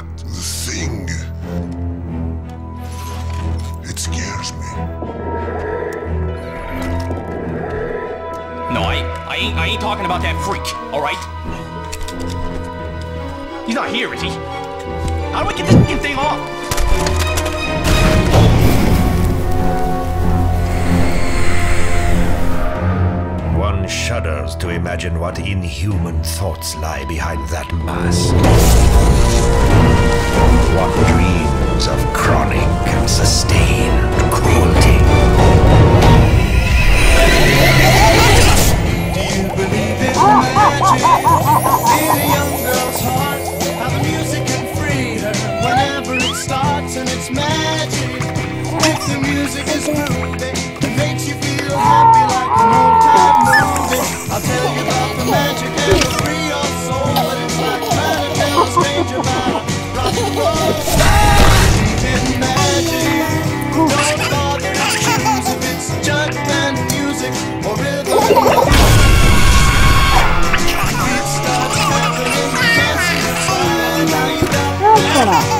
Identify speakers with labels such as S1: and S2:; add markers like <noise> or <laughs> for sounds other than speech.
S1: The thing. It scares me.
S2: No, I, I ain't, I ain't talking about that freak. All right. He's not here, is he? How do I get this fucking thing off?
S3: One shudders to imagine what inhuman thoughts lie behind that mask. One dreams of chronic and sustained cruelty.
S4: Do you believe In magic? In a young girl's heart, how the music can free her whenever it starts, and it's magic. If the music is grooving, rhythm. <laughs> It